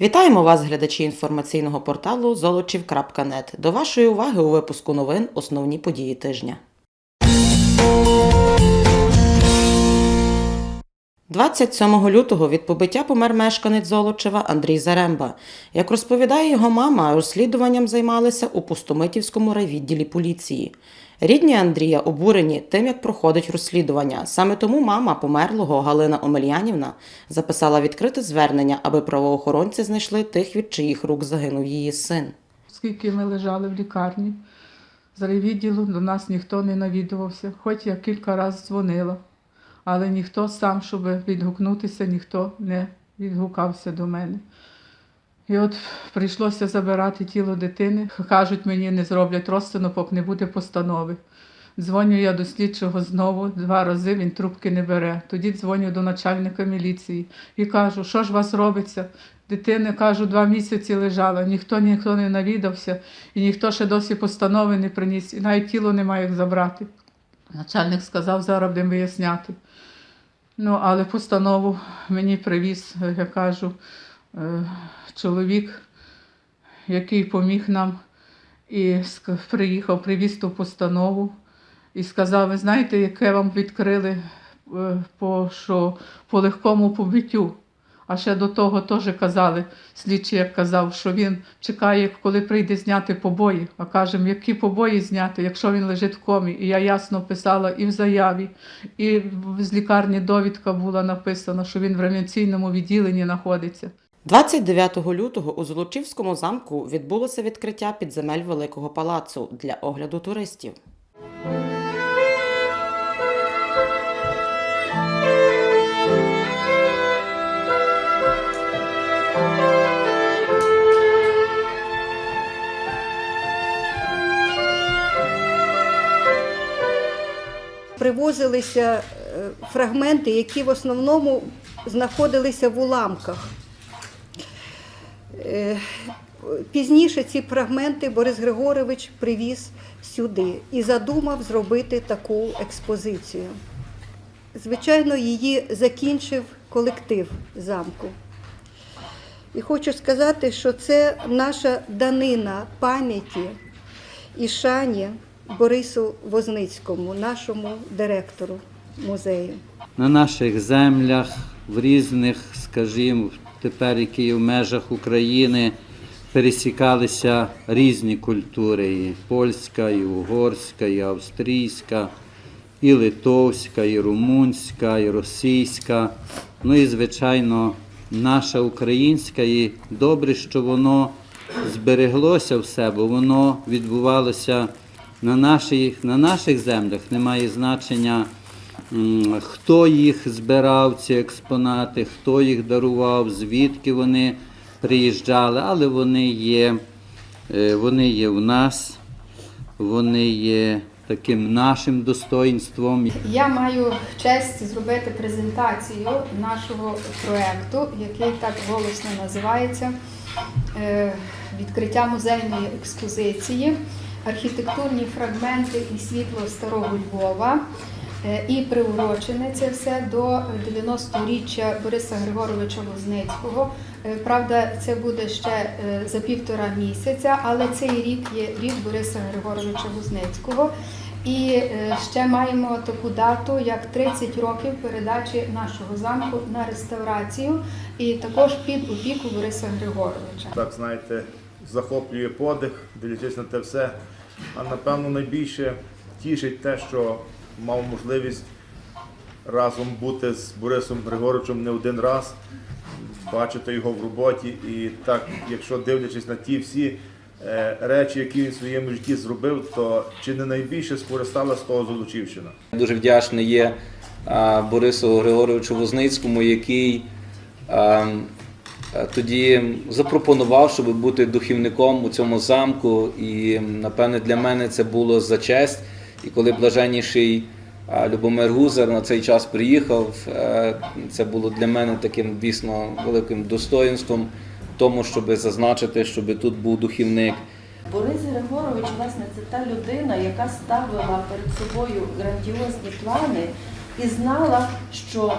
Вітаємо вас, глядачі інформаційного порталу золочів.нет. До вашої уваги у випуску новин основні події тижня. 27 лютого від побиття помер мешканець Золочева Андрій Заремба. Як розповідає його мама, розслідуванням займалися у Пустомитівському райвідділі поліції. Рідні Андрія обурені тим, як проходить розслідування. Саме тому мама померлого Галина Омельянівна записала відкрите звернення, аби правоохоронці знайшли тих, від чиїх рук загинув її син. Скільки ми лежали в лікарні, з райвідділу до нас ніхто не навідувався, хоч я кілька разів дзвонила, але ніхто сам, щоб відгукнутися, ніхто не відгукався до мене. І от прийшлося забирати тіло дитини. Кажуть, мені не зроблять розтину, поки не буде постанови. Дзвоню я до слідчого знову два рази, він трубки не бере. Тоді дзвоню до начальника міліції і кажу, що ж вас робиться? Дитина, кажу, два місяці лежала, ніхто ніхто не навідався, і ніхто ще досі постанови не приніс, і навіть тіло немає як забрати. Начальник сказав, зараз будемо виясняти. Ну, але постанову мені привіз, я кажу, чоловік, який поміг нам, і приїхав, привіз ту постанову і сказав: ви знаєте, яке вам відкрили е, по, що, по легкому побиттю. А ще до того теж казали, слідчий як казав, що він чекає, коли прийде зняти побої. А кажемо, які побої зняти, якщо він лежить в комі. І я ясно писала і в заяві, і з лікарні довідка була написана, що він в реанімаційному відділенні знаходиться. 29 лютого у Золочівському замку відбулося відкриття підземель Великого палацу для огляду туристів. привозилися е, фрагменти, які в основному знаходилися в уламках. Е, Пізніше ці фрагменти Борис Григорович привіз сюди і задумав зробити таку експозицію. Звичайно, її закінчив колектив замку. І хочу сказати, що це наша данина пам'яті і шані Борису Возницькому, нашому директору музею. на наших землях, в різних, скажімо, тепер які в межах України пересікалися різні культури: і польська, і угорська, і австрійська, і литовська, і румунська, і російська. Ну і, звичайно, наша українська, і добре, що воно збереглося все, бо воно відбувалося на наших, на наших землях. Немає значення. Хто їх збирав, ці експонати, хто їх дарував, звідки вони приїжджали, але вони є, е, вони є в нас, вони є таким нашим достоїнством. Я маю честь зробити презентацію нашого проєкту, який так голосно називається е, Відкриття музейної експозиції, архітектурні фрагменти і світло старого Львова. Е, І приурочене це все до 90-річчя Бориса Григоровича Возницького. Е, Правда, це буде ще е, за півтора місяця, але цей рік є рік Бориса Григоровича Возницького. І е, ще маємо таку дату, як 30 років передачі нашого замку на реставрацію, і також під опіку Бориса Григоровича. так знаєте, захоплює подих, дивлячись на те все. А напевно найбільше тішить те, що мав можливість разом бути з Борисом Григоровичем не один раз, бачити його в роботі. І так, якщо дивлячись на ті всі е, речі, які він в своєму житті зробив, то чи не найбільше скористала з того Золочівщина? Дуже вдячний є Борису Григоровичу Возницькому, який тоді запропонував, щоб бути духівником у цьому замку. І напевне для мене це було за честь. І коли блаженніший Любомир Гузар на цей час приїхав, е, це було для мене таким дійсно великим достоїнством, тому щоб зазначити, щоб тут був духівник. Борис Григорович, власне, це та людина, яка ставила перед собою грандіозні плани і знала, що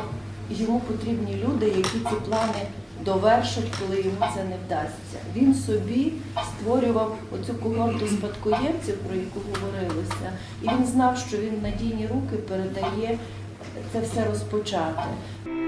йому потрібні люди, які ці плани довершить, коли йому це не вдасться. Він собі створював оцю когорту спадкоємців, про яку говорилося, і він знав, що він надійні руки передає це все розпочати. –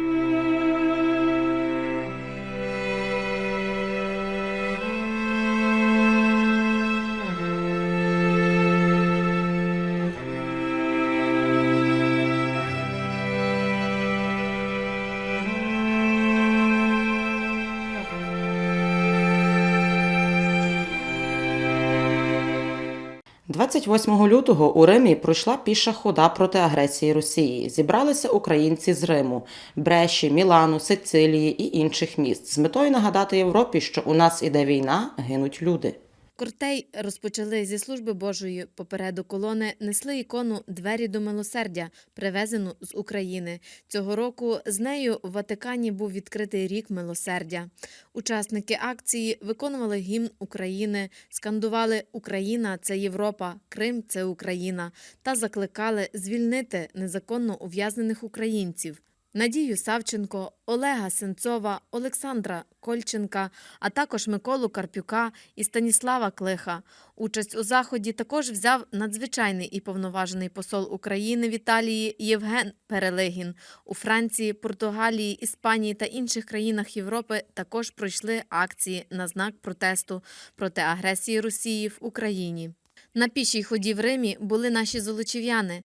28 лютого у Римі пройшла піша хода проти агресії Росії. Зібралися українці з Риму, Бреші, Мілану, Сицилії і інших міст з метою нагадати Європі, що у нас іде війна, гинуть люди. Кортей розпочали зі служби Божої. Попереду колони несли ікону Двері до милосердя, привезену з України. Цього року з нею в Ватикані був відкритий рік милосердя. Учасники акції виконували гімн України, скандували Україна це Європа, Крим це Україна та закликали звільнити незаконно ув'язнених українців. Надію Савченко, Олега Сенцова, Олександра Кольченка, а також Миколу Карпюка і Станіслава Клиха. Участь у заході також взяв надзвичайний і повноважений посол України в Італії Євген Перелигін. У Франції, Португалії, Іспанії та інших країнах Європи також пройшли акції на знак протесту проти агресії Росії в Україні. На пішій ході в Римі були наші золочів'яни.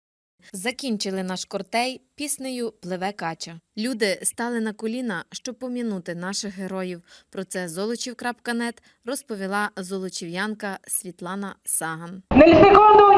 Закінчили наш кортей піснею Пливе кача. Люди стали на коліна, щоб помінути наших героїв. Про це золочів.нет розповіла золочів'янка Світлана Саган. Nel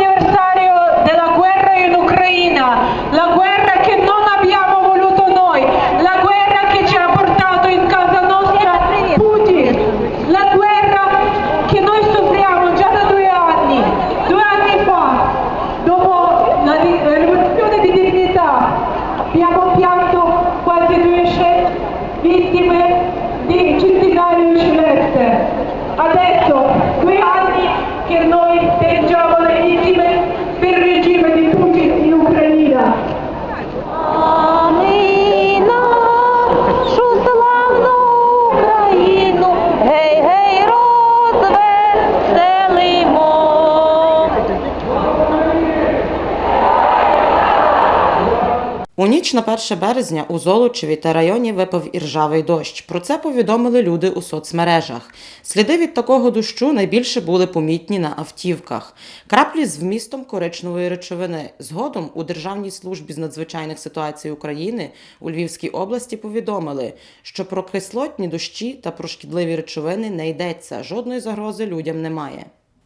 ніч на 1 березня у Золочеві та районі випав іржавий дощ. Про це повідомили люди у соцмережах. Сліди від такого дощу найбільше були помітні на автівках. Краплі з вмістом коричневої речовини. Згодом у Державній службі з надзвичайних ситуацій України у Львівській області повідомили, що про кислотні дощі та про шкідливі речовини не йдеться. Жодної загрози людям немає.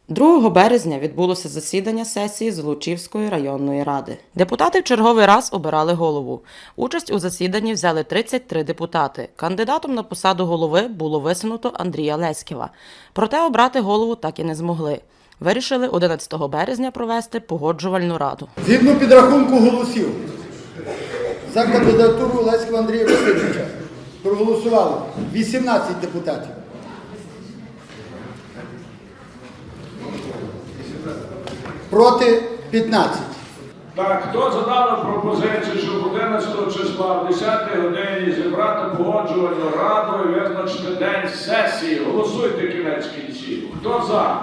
2 березня відбулося засідання сесії Золочівської районної ради. Депутати в черговий раз обирали голову. Участь у засіданні взяли 33 депутати. Кандидатом на посаду голови було висунуто Андрія Леськіва. Проте обрати голову так і не змогли. Вирішили 11 березня провести погоджувальну раду. Згідно підрахунку голосів за кандидатуру Леського Андрія Васильовича проголосували 18 депутатів. Проти 15. Так, хто задав пропозицію, щоб 11 числа в 10 годині зібрати погоджувальну раду і визначити день сесії? Голосуйте кінець кінців. Хто за?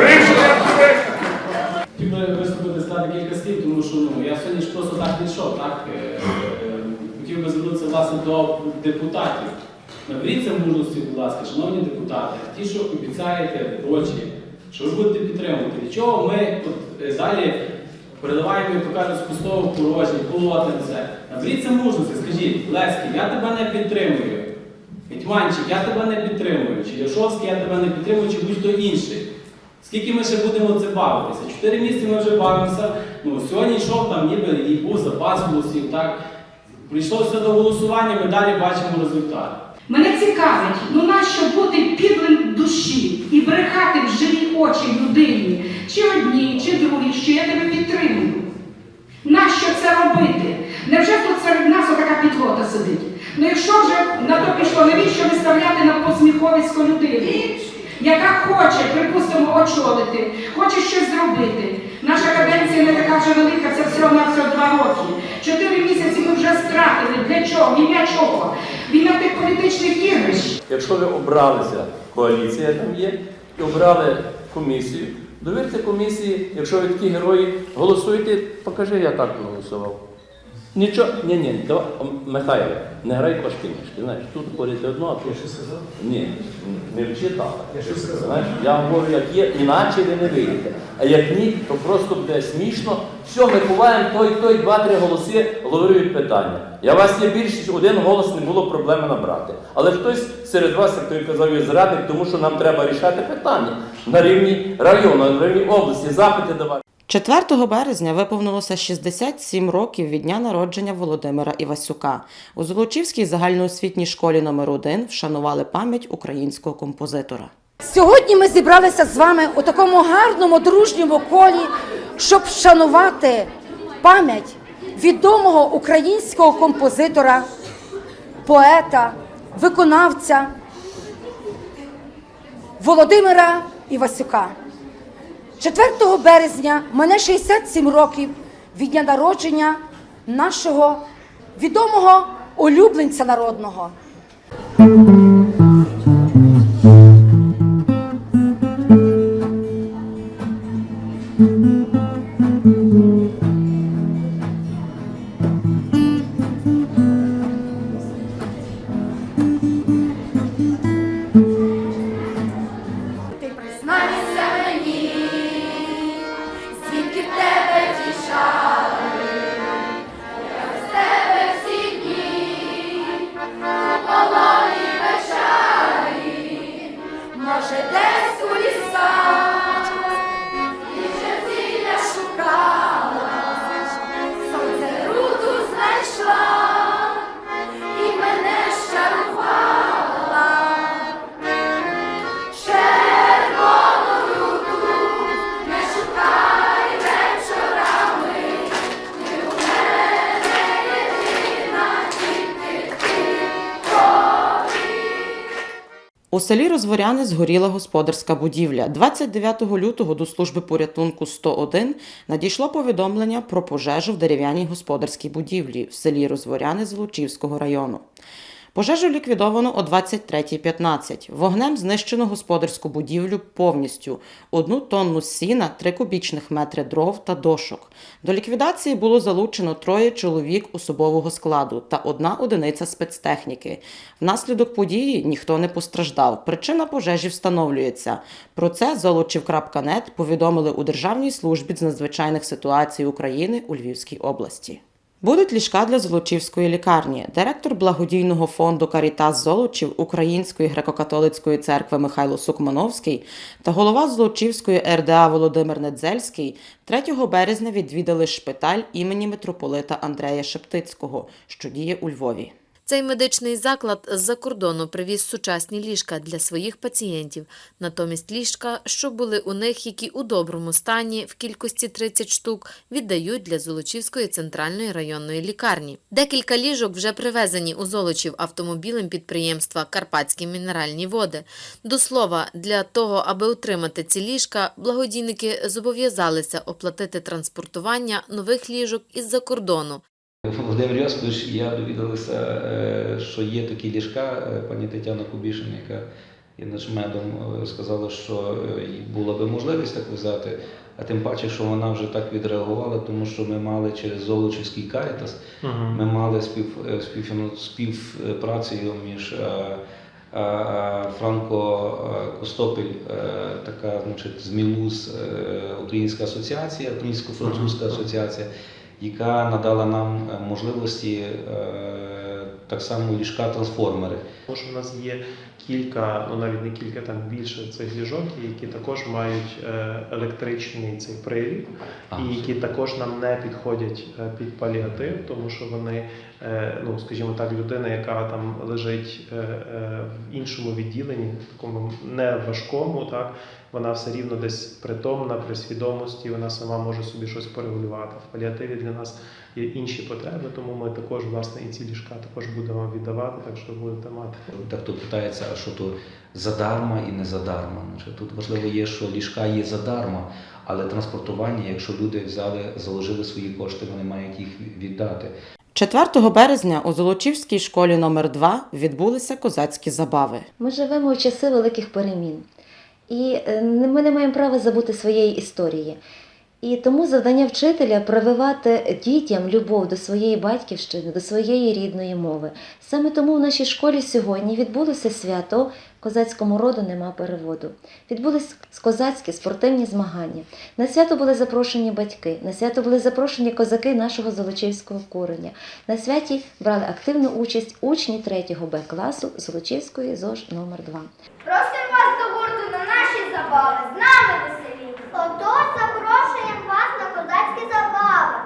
Рішення прийнято. Хотів би виступити сказати кілька слів, тому що ну, я сьогодні ж просто так відійшов. Так? Е, е, Хотів би звернутися власне до депутатів. Наберіться мужності, будь ласка, шановні депутати, ті, що обіцяєте гроші, що ви будете підтримувати. Для чого ми от, е, далі переливаємо, як то кажуть, з пустого в порожнє, полотенце. Наберіться мужності, скажіть, Леський, я тебе не підтримую. Гетьманчик, я тебе не підтримую. Чи Яшовський, я тебе не підтримую, чи будь-хто інший. Скільки ми ще будемо це бавитися? Чотири місяці ми вже бавимося. Ну, сьогодні йшов там, ніби і був запас голосів. Так? Прийшло все до голосування, ми далі бачимо результат. Мене цікавить, ну нащо бути підлим душі і брехати в живі очі людині, чи одній, чи другій, що я тебе підтримую? Нащо це робити? Невже тут серед нас отака підлота сидить? Ну якщо вже на то пішло, навіщо виставляти на посміховисько людину? яка хоче, припустимо, очолити, хоче щось зробити. Наша каденція не така вже велика, це всього на всього два роки. Чотири місяці ми вже стратили. Для чого? В ім'я чого? В ім'я тих політичних ігрищ. Якщо ви обралися, коаліція там є, і обрали комісію, довірте комісії, якщо ви такі герої, голосуйте, покажи, я так голосував. Нічого, ні, ні, давай, Михайло, не грай кошки-мішки, знаєш, тут говорити одно, а тут. Ні, не вчи так. Знаєш, я говорю, як є, іначе ви не вийдете. А як ні, то просто буде смішно. Все, ми ховаємо той, той, два-три голоси, головують питання. Я вас є більшість, один голос не було проблеми набрати. Але хтось серед вас, як той казав, є зрадник, тому що нам треба рішати питання на рівні району, на рівні області, запити давати. 4 березня виповнилося 67 років від дня народження Володимира Івасюка. У Золочівській загальноосвітній школі номер 1 вшанували пам'ять українського композитора. Сьогодні ми зібралися з вами у такому гарному дружньому колі, щоб вшанувати пам'ять відомого українського композитора, поета, виконавця Володимира Івасюка. 4 березня мене 67 років від дня народження нашого відомого улюбленця народного. Може Селі Розворяни згоріла господарська будівля. 29 лютого до служби порятунку 101 надійшло повідомлення про пожежу в дерев'яній господарській будівлі в селі Розворяни Золочівського району. Пожежу ліквідовано о 23.15. Вогнем знищено господарську будівлю повністю: одну тонну сіна, три кубічних метри дров та дошок. До ліквідації було залучено троє чоловік особового складу та одна одиниця спецтехніки. Внаслідок події ніхто не постраждав. Причина пожежі встановлюється. Про це золочів.нет повідомили у Державній службі з надзвичайних ситуацій України у Львівській області. Будуть ліжка для Золочівської лікарні. Директор благодійного фонду Карітас Золочів Української греко-католицької церкви Михайло Сукмановський та голова Золочівської РДА Володимир Недзельський 3 березня відвідали шпиталь імені митрополита Андрея Шептицького, що діє у Львові. Цей медичний заклад з-за кордону привіз сучасні ліжка для своїх пацієнтів. Натомість ліжка, що були у них, які у доброму стані в кількості 30 штук, віддають для Золочівської центральної районної лікарні. Декілька ліжок вже привезені у Золочів автомобілем підприємства Карпатські мінеральні води. До слова, для того, аби отримати ці ліжка, благодійники зобов'язалися оплатити транспортування нових ліжок із-за кордону. Володимир Йосипович, я довідалася, е, що є такі ліжка, е, пані Тетяна Кубішин, яка є начмедом, е, сказала, що була би можливість так взяти, а тим паче, що вона вже так відреагувала, тому що ми мали через Золочівський карітас, ми мали спів, співфіну- співпрацю між Франко Костопіль, така значить, з Мілуз, Українська асоціація, Українсько-французька асоціація, яка надала нам е, можливості е, так само ліжка-трансформери. Тому що в нас є кілька, ну навіть не кілька, там більше цих ліжок, які також мають е, електричний цей привід, А, і які також нам не підходять під паліатив, тому що вони, ну скажімо так, людина, яка там лежить в іншому відділенні, такому не важкому, так вона все рівно десь притомна, при свідомості, вона сама може собі щось порегулювати. В паліативі для нас є інші потреби, тому ми також власне і ці ліжка також будемо віддавати, так що будете мати. Дехто питається, а що то задарма і не задарма. Тут важливо є, що ліжка є задарма, але транспортування, якщо люди взяли, заложили свої кошти, вони мають їх віддати. 4 березня у Золочівській школі номер 2 відбулися козацькі забави. Ми живемо у часи великих перемін, і е, ми не маємо права забути своєї історії. І тому завдання вчителя прививати дітям любов до своєї батьківщини, до своєї рідної мови. Саме тому в нашій школі сьогодні відбулося свято козацькому роду нема переводу. Відбулись козацькі спортивні змагання. На свято були запрошені батьки, на свято були запрошені козаки нашого Золочівського кореня. На святі брали активну участь учні 3 Б класу Золочівської ЗОЖ номер 2 Просимо вас до забави, з нами веселі. Отож запрошуємо вас на козацькі забави.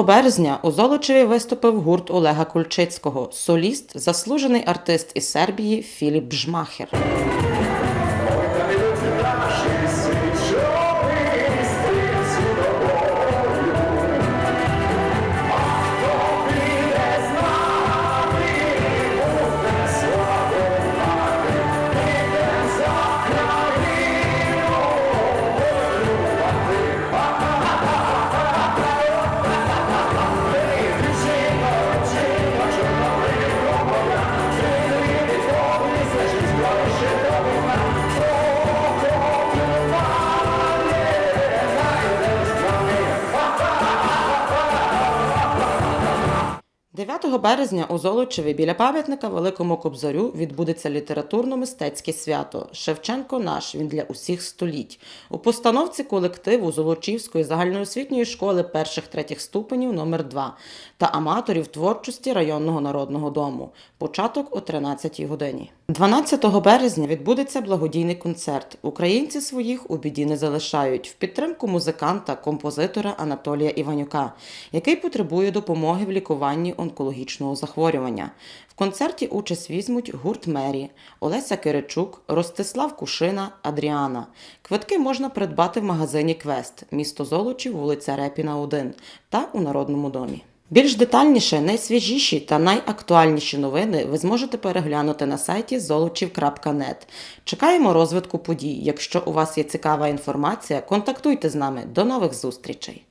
Березня у Золочеві виступив гурт Олега Кульчицького, соліст, заслужений артист із Сербії Філіп Бжмахер. – березня у Золочеві біля пам'ятника Великому Кобзарю відбудеться літературно-мистецьке свято Шевченко наш він для усіх століть. У постановці колективу Золочівської загальноосвітньої школи перших третіх ступенів номер 2 та аматорів творчості районного народного дому. Початок о 13-й годині. 12 березня відбудеться благодійний концерт. Українці своїх у біді не залишають в підтримку музиканта, композитора Анатолія Іванюка, який потребує допомоги в лікуванні онкологічного захворювання. В концерті участь візьмуть гурт Мері, Олеся Киричук, Ростислав Кушина, Адріана. Квитки можна придбати в магазині Квест, місто Золочів, вулиця Репіна, 1 та у Народному домі. Більш детальніше, найсвіжіші та найактуальніші новини ви зможете переглянути на сайті zolochiv.net. Чекаємо розвитку подій. Якщо у вас є цікава інформація, контактуйте з нами. До нових зустрічей!